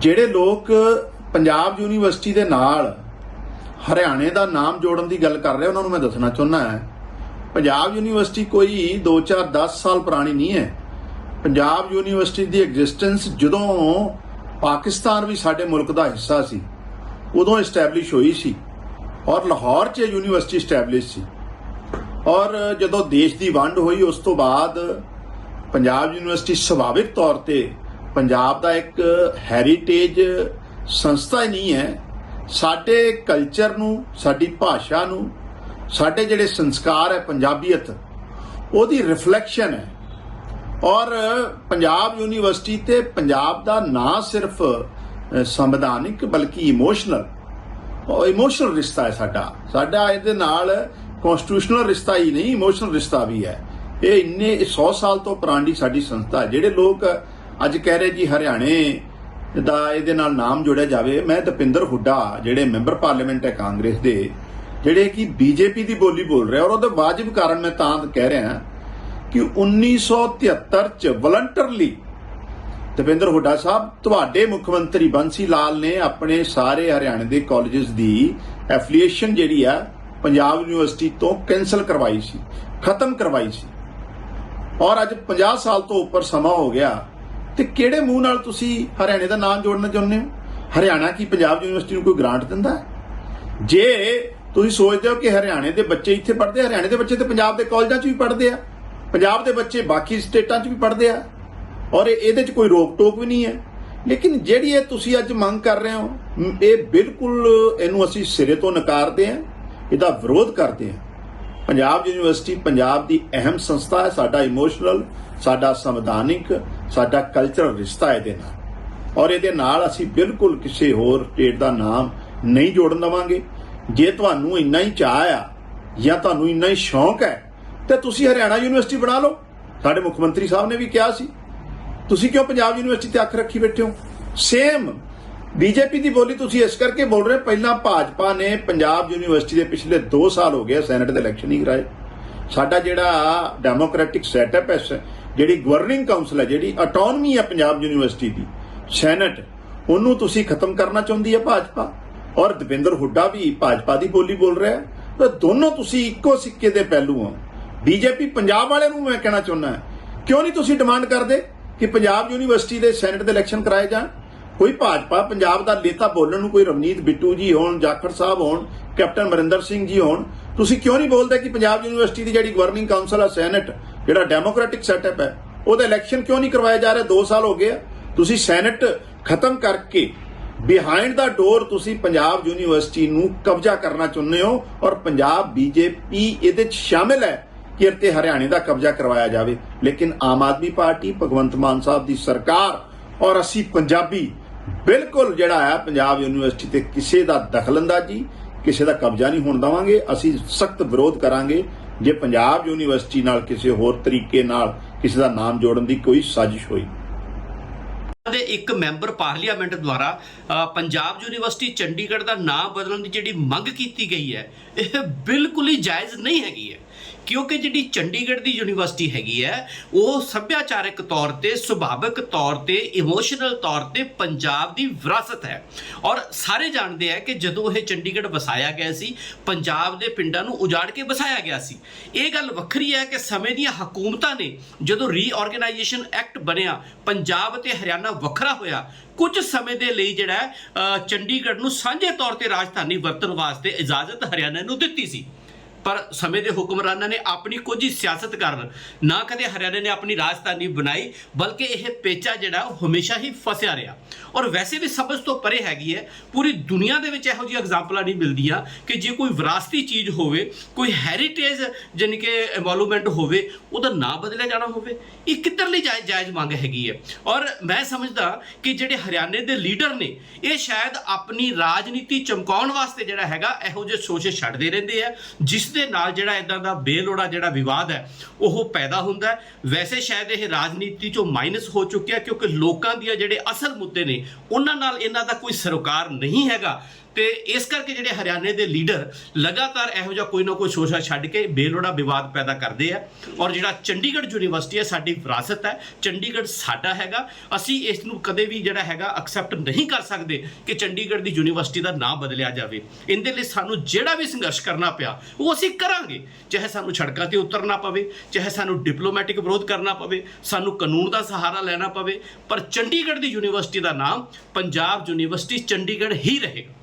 ਜਿਹੜੇ ਲੋਕ ਪੰਜਾਬ ਯੂਨੀਵਰਸਿਟੀ ਦੇ ਨਾਲ ਹਰਿਆਣੇ ਦਾ ਨਾਮ ਜੋੜਨ ਦੀ ਗੱਲ ਕਰ ਰਹੇ, ਉਹਨਾਂ ਨੂੰ ਮੈਂ ਦੱਸਣਾ ਚਾਹੁੰਦਾ ਹਾਂ। ਪੰਜਾਬ ਯੂਨੀਵਰਸਿਟੀ ਕੋਈ 2 4 10 ਸਾਲ ਪੁਰਾਣੀ ਨਹੀਂ ਹੈ। ਪੰਜਾਬ ਯੂਨੀਵਰਸਿਟੀ ਦੀ ਐਗਜ਼ਿਸਟੈਂਸ ਜਦੋਂ ਪਾਕਿਸਤਾਨ ਵੀ ਸਾਡੇ ਮੁਲਕ ਦਾ ਹਿੱਸਾ ਸੀ, ਉਦੋਂ ਐਸਟੈਬਲਿਸ਼ ਹੋਈ ਸੀ ਔਰ ਲਾਹੌਰ 'ਚ ਇਹ ਯੂਨੀਵਰਸਿਟੀ ਐਸਟੈਬਲਿਸ਼ ਸੀ। ਔਰ ਜਦੋਂ ਦੇਸ਼ ਦੀ ਵੰਡ ਹੋਈ, ਉਸ ਤੋਂ ਬਾਅਦ ਪੰਜਾਬ ਯੂਨੀਵਰਸਿਟੀ ਸੁਭਾਵਿਕ ਤੌਰ ਤੇ ਪੰਜਾਬ ਦਾ ਇੱਕ ਹੈਰੀਟੇਜ ਸੰਸਥਾ ਹੀ ਨਹੀਂ ਹੈ। ਸਾਡੇ ਕਲਚਰ ਨੂੰ, ਸਾਡੀ ਭਾਸ਼ਾ ਨੂੰ, ਸਾਡੇ ਜਿਹੜੇ ਸੰਸਕਾਰ ਹੈ, ਪੰਜਾਬੀਅਤ, ਉਹਦੀ ਰਿਫਲੈਕਸ਼ਨ ਹੈ। ਔਰ ਪੰਜਾਬ ਯੂਨੀਵਰਸਿਟੀ ਤੇ ਪੰਜਾਬ ਦਾ ਨਾ ਸਿਰਫ ਸੰਵਿਧਾਨਿਕ ਬਲਕਿ ਇਮੋਸ਼ਨਲ ਇਮੋਸ਼ਨਲ ਰਿਸ਼ਤਾ ਹੈ ਸਾਡਾ। ਸਾਡਾ ਇਹਦੇ ਨਾਲ ਕਨਸਟੀਟਿਊਸ਼ਨਲ ਰਿਸ਼ਤਾ ਹੀ ਨਹੀਂ ਇਮੋਸ਼ਨਲ ਰਿਸ਼ਤਾ ਵੀ ਹੈ। ਇਹ ਇੰਨੇ 100 ਸਾਲ ਤੋਂ ਪੁਰਾਣੀ ਸਾਡੀ ਸੰਸਥਾ ਹੈ। ਜਿਹੜੇ ਲੋਕ ਅੱਜ ਕਹਿ ਰਹੇ ਜੀ ਹਰਿਆਣੇ ਦਾ ਇਹਦੇ ਨਾਲ ਨਾਮ ਜੋੜਿਆ ਜਾਵੇ, ਮੈਂ ਦਪਿੰਦਰ ਹੁੱਡਾ, ਜਿਹੜੇ ਮੈਂਬਰ ਪਾਰਲੀਮੈਂਟ ਹੈ ਕਾਂਗਰਸ ਦੇ, ਜਿਹੜੇ ਕਿ ਬੀਜੇਪੀ ਦੀ ਬੋਲੀ ਬੋਲ ਰਹੇ ਔਰ ਉਹਦੇ ਵਾਜਬ ਕਾਰਨ ਮੈਂ ਤਾਂ ਕਹਿ ਰਿਹਾ ਕਿ 1973 ਚ ਵਲੰਟਰਲੀ ਦਵਿੰਦਰ ਹੁੱਡਾ ਸਾਹਿਬ, ਤੁਹਾਡੇ ਮੁੱਖ ਮੰਤਰੀ ਬੰਸੀ ਲਾਲ ਨੇ ਆਪਣੇ ਸਾਰੇ ਹਰਿਆਣੇ ਦੇ ਕਾਲਜਸ ਦੀ ਐਫੀਲੀਏਸ਼ਨ ਜਿਹੜੀ ਆ ਪੰਜਾਬ ਯੂਨੀਵਰਸਿਟੀ ਤੋਂ ਕੈਨਸਲ ਕਰਵਾਈ ਸੀ, ਖਤਮ ਕਰਵਾਈ ਸੀ। ਔਰ ਅੱਜ 50 ਸਾਲ ਤੋਂ ਉੱਪਰ ਸਮਾਂ ਹੋ ਗਿਆ ਤੇ ਕਿਹੜੇ ਮੂੰਹ ਨਾਲ ਤੁਸੀਂ ਹਰਿਆਣੇ ਦਾ ਨਾਮ ਜੋੜਨਾ ਚਾਹੁੰਦੇ ਹੋ? ਹਰਿਆਣਾ ਕੀ ਪੰਜਾਬ ਯੂਨੀਵਰਸਿਟੀ ਨੂੰ ਕੋਈ ਗ੍ਰਾਂਟ ਦਿੰਦਾ? ਜੇ ਤੁਸੀਂ ਸੋਚਦੇ ਹੋ ਕਿ ਹਰਿਆਣੇ ਦੇ ਬੱਚੇ ਇੱਥੇ ਪੜ੍ਹਦੇ ਹਰਿਆਣੇ ਦੇ ਬੱਚੇ ਤੇ ਪੰਜਾਬ ਦੇ ਕਾਲਜਾਂ 'ਚ ਵੀ ਪੜ੍ਹਦੇ ਆ, ਪੰਜਾਬ ਦੇ ਬੱਚੇ ਬਾਕੀ ਸਟੇਟਾਂ 'ਚ ਵੀ ਪੜ੍ਹਦੇ ਆ, ਔਰ ਇਹਦੇ 'ਚ ਕੋਈ ਰੋਕ ਟੋਕ ਵੀ ਨਹੀਂ ਹੈ। ਲੇਕਿਨ ਜਿਹੜੀ ਇਹ ਤੁਸੀਂ ਅੱਜ ਮੰਗ ਕਰ ਰਹੇ ਹੋ, ਇਹ ਬਿਲਕੁਲ ਇਹਨੂੰ ਅਸੀਂ ਸਿਰੇ ਤੋਂ ਨਕਾਰਦੇ ਹਾਂ, ਇਹਦਾ ਵਿਰੋਧ ਕਰਦੇ ਹਾਂ। ਪੰਜਾਬ ਯੂਨੀਵਰਸਿਟੀ ਪੰਜਾਬ ਦੀ ਅਹਿਮ ਸੰਸਥਾ ਹੈ, ਸਾਡਾ ਇਮੋਸ਼ਨਲ ਸਾਡਾ ਸੰਵਿਧਾਨਿਕ, ਸਾਡਾ ਕਲਚਰਲ ਰਿਸ਼ਤਾ ਇਹਦੇ ਨਾਲ। ਔਰ ਇਹਦੇ ਨਾਲ ਅਸੀਂ ਬਿਲਕੁਲ ਕਿਸੇ ਹੋਰ ਸਟੇਟ ਦਾ ਨਾਮ ਨਹੀਂ ਜੋੜਨ ਦਵਾਂਗੇ। ਜੇ ਤੁਹਾਨੂੰ ਇੰਨਾ ਹੀ ਚਾਹ ਆ, ਜਾਂ ਤੁਹਾਨੂੰ ਇੰਨਾ ਹੀ ਸ਼ੌਂਕ ਹੈ, ਤੇ ਤੁਸੀਂ ਹਰਿਆਣਾ ਯੂਨੀਵਰਸਿਟੀ ਬਣਾ ਲਓ। ਸਾਡੇ ਮੁੱਖ ਮੰਤਰੀ ਸਾਹਿਬ ਨੇ ਵੀ ਕਿਹਾ ਸੀ, ਤੁਸੀਂ ਕਿਉਂ ਪੰਜਾਬ ਯੂਨੀਵਰਸਿਟੀ ਤੇ ਅੱਖ ਰੱਖੀ ਬੈਠੇ ਹੋ? ਸੇਮ ਬੀਜੇਪੀ ਦੀ ਬੋਲੀ ਤੁਸੀਂ ਇਸ ਕਰਕੇ ਬੋਲ ਰਹੇ ਹੋ, ਪਹਿਲਾਂ ਭਾਜਪਾ ਨੇ ਪੰਜਾਬ ਯੂਨੀਵਰਸਿਟੀ ਦੇ ਪਿਛਲੇ 2 ਸਾਲ ਹੋ ਗਏ ਸੈਨੇਟ ਦੇ ਇਲੈਕਸ਼ਨ ਹੀ ਕਰਾਏ। ਸਾਡਾ ਜਿਹੜਾ ਡੈਮੋਕ੍ਰੈਟਿਕ ਸੈਟਅਪ ਹੈ ਸ- ਜਿਹੜੀ ਗਵਰਨਿੰਗ ਕਾਉਂਸਲ ਹੈ ਜਿਹੜੀ ਆਟੋਨਮੀ ਹੈ ਪੰਜਾਬ ਯੂਨੀਵਰਸਿਟੀ ਦੀ ਸੈਨੇਟ ਉਹਨੂੰ ਤੁਸੀਂ ਖਤਮ ਕਰਨਾ ਚਾਹੁੰਦੀ ਹੈ ਭਾਜਪਾ। ਔਰ ਦਵਿੰਦਰ ਹੁੱਡਾ ਵੀ ਭਾਜਪਾ ਦੀ ਬੋਲੀ ਬੋਲ ਰਿਹਾ ਹੈ। ਤਾਂ ਦੋਨੋਂ ਤੁਸੀਂ ਇੱਕੋ ਸਿੱਕੇ ਦੇ ਪਹਿਲੂ ਹੋ। ਬੀਜੇਪੀ ਪੰਜਾਬ ਵਾਲਿਆਂ ਨੂੰ ਮੈਂ ਕਹਿਣਾ ਚਾਹੁੰਦਾ ਕਿਉਂ ਨਹੀਂ ਤੁਸੀਂ ਡਿਮਾਂਡ ਕਰਦੇ ਕਿ ਪੰਜਾਬ ਯੂਨੀਵਰਸਿਟੀ ਦੇ ਸੈਨੇਟ ਦੇ ਇਲੈਕਸ਼ਨ ਕਰਾਏ ਜਾਣ? ਕੋਈ ਭਾਜਪਾ, ਪੰਜਾਬ ਦਾ ਨੇਤਾ ਬੋਲਣ ਨੂੰ ਕੋਈ ਰਵਨੀਤ ਬਿੱਟੂ ਜੀ ਹੋਣ, ਜਾਖੜ ਸਾਹਿਬ ਹੋਣ, ਕੈਪਟਨ ਮਰਿੰਦਰ ਸਿੰਘ ਜੀ ਹੋਣ, ਤੁਸੀਂ ਕਿਉਂ ਨਹੀਂ ਬੋਲਦੇ ਕਿ ਪੰਜਾਬ ਯੂਨੀਵਰਸਿਟੀ ਦੀ ਜਿਹੜੀ ਗਵਰਨਿੰਗ ਕਾਉਂਸਲ ਹੈ ਸੈਨੇਟ, ਜਿਹੜਾ ਡੈਮੋਕ੍ਰੈਟਿਕ ਸੈਟਅਪ ਹੈ, ਉਹਦਾ ਇਲੈਕਸ਼ਨ ਕਿਉਂ ਨਹੀਂ ਕਰਵਾਇਆ ਜਾ ਰਿਹਾ 2 ਸਾਲ ਹੋ ਗਏ ਆ। ਤੁਸੀਂ ਸੈਨੇਟ ਖਤਮ ਕਰਕੇ ਬਿਹਾਈਂਡ ਦਾ ਡੋਰ ਤੁਸੀਂ ਪੰਜਾਬ ਯੂਨੀਵਰਸਿਟੀ ਨੂੰ ਕਬਜ਼ਾ ਕਰਨਾ ਚਾਹੁੰਦੇ ਹੋ ਔਰ ਪੰਜਾਬ ਬੀਜੇਪੀ ਇਹਦੇ ਚ ਸ਼ਾਮਿਲ ਹੈ ਕਿ ਇੱਥੇ ਹਰਿਆਣੇ ਦਾ ਕਬਜ਼ਾ ਕਰਵਾਇਆ ਜਾਵੇ ਲੇਕਿਨ ਆਮ ਆਦਮੀ ਪਾਰਟੀ, ਭਗਵੰਤ ਮਾਨ ਸਾਹਿਬ ਦੀ ਸਰਕਾਰ ਔਰ ਅਸੀਂ ਪੰਜਾਬੀ ਬਿਲਕੁਲ ਜਿਹੜਾ ਹੈ, ਪੰਜਾਬ ਯੂਨੀਵਰਸਿਟੀ ਤੇ ਕਿਸੇ ਦਾ ਦਖਲਅੰਦਾਜ਼ੀ, ਕਿਸੇ ਦਾ ਕਬਜ਼ਾ ਨਹੀਂ ਹੋਣ ਦਵਾਂਗੇ। ਅਸੀਂ ਸਖਤ ਵਿਰੋਧ ਕਰਾਂਗੇ। ਜੇ ਪੰਜਾਬ ਯੂਨੀਵਰਸਿਟੀ ਨਾਲ ਕਿਸੇ ਹੋਰ ਤਰੀਕੇ ਨਾਲ ਕਿਸੇ ਦਾ ਨਾਮ ਜੋੜਨ ਦੀ ਕੋਈ ਸਾਜ਼ਿਸ਼ ਹੋਈ। ਦੇ ਇੱਕ ਮੈਂਬਰ ਪਾਰਲੀਮੈਂਟ ਦੁਆਰਾ ਪੰਜਾਬ ਯੂਨੀਵਰਸਿਟੀ ਚੰਡੀਗੜ੍ਹ ਦਾ ਨਾਮ ਬਦਲਣ ਦੀ ਜਿਹੜੀ ਮੰਗ ਕੀਤੀ ਗਈ ਹੈ, ਇਹ ਬਿਲਕੁਲ ਹੀ ਜਾਇਜ਼ ਨਹੀਂ ਹੈਗੀ ਹੈ। ਕਿਉਂਕਿ ਜਿਹੜੀ ਚੰਡੀਗੜ੍ਹ ਦੀ ਯੂਨੀਵਰਸਿਟੀ ਹੈਗੀ ਹੈ, ਉਹ ਸੱਭਿਆਚਾਰਕ ਤੌਰ ਤੇ, ਸੁਭਾਵਿਕ ਤੌਰ ਤੇ, ਇਮੋਸ਼ਨਲ ਤੌਰ ਤੇ ਪੰਜਾਬ ਦੀ ਵਿਰਾਸਤ ਹੈ। ਔਰ ਸਾਰੇ ਜਾਣਦੇ ਆ ਕਿ ਜਦੋਂ ਇਹ ਚੰਡੀਗੜ੍ਹ ਵਸਾਇਆ ਗਿਆ ਸੀ, ਪੰਜਾਬ ਦੇ ਪਿੰਡਾਂ ਨੂੰ ਉਜਾੜ ਕੇ ਵਸਾਇਆ ਗਿਆ ਸੀ। ਇਹ ਗੱਲ ਵੱਖਰੀ ਹੈ ਕਿ ਸਮੇਂ ਦੀਆਂ ਹਕੂਮਤਾਂ ਨੇ ਜਦੋਂ ਰੀਆਰਗੇਨਾਈਜੇਸ਼ਨ ਐਕਟ ਬਣਿਆ, ਪੰਜਾਬ ਤੇ ਹਰਿਆਣਾ ਵੱਖਰਾ ਹੋਇਆ, ਕੁਝ ਸਮੇਂ ਦੇ ਲਈ ਜਿਹੜਾ ਚੰਡੀਗੜ੍ਹ ਨੂੰ ਸਾਂਝੇ ਤੌਰ ਤੇ ਰਾਜਧਾਨੀ ਵਰਤਣ ਵਾਸਤੇ ਇਜਾਜ਼ਤ ਹਰਿਆਣਾ ਨੂੰ ਦਿੱਤੀ ਸੀ। ਪਰ ਸਮੇਂ ਦੇ ਹੁਕਮਰਾਨਾਂ ਨੇ ਆਪਣੀ ਕੁਝ ਹੀ ਸਿਆਸਤ ਕਰਨ ਨਾ ਕਦੇ ਹਰਿਆਣੇ ਨੇ ਆਪਣੀ ਰਾਜਧਾਨੀ ਬਣਾਈ, ਬਲਕਿ ਇਹ ਪੇਚਾ ਜਿਹੜਾ ਉਹ ਹਮੇਸ਼ਾ ਹੀ ਫਸਿਆ ਰਿਹਾ। ਔਰ ਵੈਸੇ ਵੀ ਸਮਝ ਤੋਂ ਪਰੇ ਹੈਗੀ ਹੈ, ਪੂਰੀ ਦੁਨੀਆ ਦੇ ਵਿੱਚ ਇਹੋ ਜਿਹੀ ਐਗਜ਼ਾਮਪਲਾਂ ਨਹੀਂ ਮਿਲਦੀਆਂ ਕਿ ਜੇ ਕੋਈ ਵਿਰਾਸਤੀ ਚੀਜ਼ ਹੋਵੇ, ਕੋਈ ਹੈਰੀਟੇਜ ਜਾਣੀ ਕਿ ਇਨਵੋਲਵਮੈਂਟ ਹੋਵੇ, ਉਹਦਾ ਨਾਂ ਬਦਲਿਆ ਜਾਣਾ ਹੋਵੇ। ਇਹ ਕਿੱਧਰਲੀ ਜਾਇਜ਼ ਜਾਇਜ਼ ਮੰਗ ਹੈਗੀ ਹੈ। ਔਰ ਮੈਂ ਸਮਝਦਾ ਕਿ ਜਿਹੜੇ ਹਰਿਆਣੇ ਦੇ ਲੀਡਰ ਨੇ, ਇਹ ਸ਼ਾਇਦ ਆਪਣੀ ਰਾਜਨੀਤੀ ਚਮਕਾਉਣ ਵਾਸਤੇ ਜਿਹੜਾ ਹੈਗਾ, ਇਹੋ ਜਿਹੇ ਸੋਚ ਛੱਡਦੇ ਰਹਿੰਦੇ ਆ, ਜਿਸ ਦੇ ਨਾਲ ਜਿਹੜਾ ਇਦਾਂ ਦਾ ਬੇਲੋੜਾ ਜਿਹੜਾ ਵਿਵਾਦ ਹੈ, ਉਹ ਪੈਦਾ ਹੁੰਦਾ ਵੈਸੇ ਸ਼ਾਇਦ ਇਹ ਰਾਜਨੀਤੀ ਚੋਂ ਮਾਈਨਸ ਹੋ ਚੁੱਕਿਆ ਕਿਉਂਕਿ ਲੋਕਾਂ ਦੀਆਂ ਜਿਹੜੇ ਅਸਲ ਮੁੱਦੇ ਨੇ, ਉਹਨਾਂ ਨਾਲ ਇਹਨਾਂ ਦਾ ਕੋਈ ਸਰੋਕਾਰ ਨਹੀਂ ਹੈਗਾ। ਤੇ ਇਸ ਕਰਕੇ ਜਿਹੜੇ ਹਰਿਆਣੇ ਦੇ ਲੀਡਰ ਲਗਾਤਾਰ ਇਹੋ ਜਿਹਾ ਕੋਈ ਨਾ ਕੋਈ ਸ਼ੋਸ਼ਾ ਛੱਡ ਕੇ ਬੇਲੋੜਾ ਵਿਵਾਦ ਪੈਦਾ ਕਰਦੇ ਆ ਔਰ ਜਿਹੜਾ ਚੰਡੀਗੜ੍ਹ ਯੂਨੀਵਰਸਿਟੀ ਹੈ, ਸਾਡੀ ਵਿਰਾਸਤ ਹੈ, ਚੰਡੀਗੜ੍ਹ ਸਾਡਾ ਹੈਗਾ। ਅਸੀਂ ਇਸ ਨੂੰ ਕਦੇ ਵੀ ਜਿਹੜਾ ਹੈਗਾ ਐਕਸੈਪਟ ਨਹੀਂ ਕਰ ਸਕਦੇ ਕਿ ਚੰਡੀਗੜ੍ਹ ਦੀ ਯੂਨੀਵਰਸਿਟੀ ਦਾ ਨਾਮ ਬਦਲਿਆ ਜਾਵੇ। ਇਹਦੇ ਲਈ ਸਾਨੂੰ ਜਿਹੜਾ ਵੀ ਸੰਘਰਸ਼ ਕਰਨਾ ਪਿਆ, ਉਹ ਅਸੀਂ ਕਰਾਂਗੇ। ਚਾਹੇ ਸਾਨੂੰ ਸੜਕਾਂ ਤੇ ਉਤਰਨਾ ਪਵੇ, ਚਾਹੇ ਸਾਨੂੰ ਡਿਪਲੋਮੈਟਿਕ ਵਿਰੋਧ ਕਰਨਾ ਪਵੇ, ਸਾਨੂੰ ਕਾਨੂੰਨ ਦਾ ਸਹਾਰਾ ਲੈਣਾ ਪਵੇ, ਪਰ ਚੰਡੀਗੜ੍ਹ ਦੀ ਯੂਨੀਵਰਸਿਟੀ ਦਾ ਨਾਮ ਪੰਜਾਬ ਯੂਨੀਵਰਸਿਟੀ ਚੰਡੀਗੜ੍ਹ ਹੀ ਰਹੇਗਾ।